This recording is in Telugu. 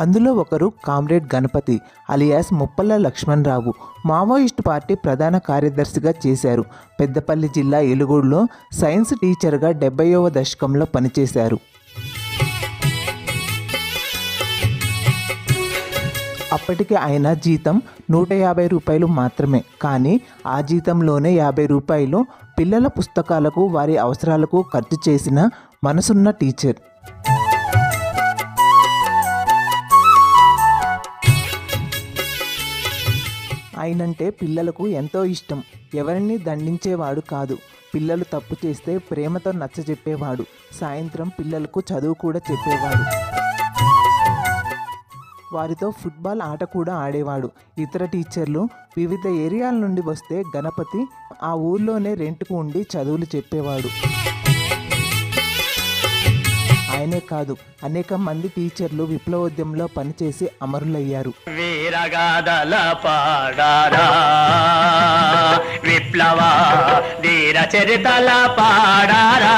అందులో ఒకరు comrade Ganapathy alias Muppalla Lakshmanarao. Maoist party ప్రధాన కార్యదర్శిగా చేశారు. పెద్దపల్లి జిల్లా ఎలుగూరులో సైన్స్ టీచర్గా డెబ్బైవ దశకంలో పనిచేశారు. అప్పటికి ఆయన జీతం నూట యాభై రూపాయలు మాత్రమే. కానీ ఆ జీతంలోనే యాభై రూపాయలు పిల్లల పుస్తకాలకు వారి అవసరాలకు ఖర్చు చేసిన మనసున్న టీచర్. ఆయనంటే పిల్లలకు ఎంతో ఇష్టం. ఎవరిని దండించేవాడు కాదు. పిల్లలు తప్పు చేస్తే ప్రేమతో నచ్చజెప్పేవాడు. సాయంత్రం పిల్లలకు చదువు కూడా చెప్పేవాడు. వారితో ఫుట్బాల్ ఆట కూడా ఆడేవాడు. ఇతర టీచర్లు వివిధ ఏరియాల నుండి వస్తే గణపతి ఆ ఊర్లోనే రెంట్కు ఉండి చదువులు చెప్పేవాడు. ఆయనే కాదు. అనేక మంది టీచర్లు విప్లవోద్యమంలో పనిచేసి అమరులయ్యారు. వీరగాదల పాడారా? విప్లవ వీర చరితల పాడారా?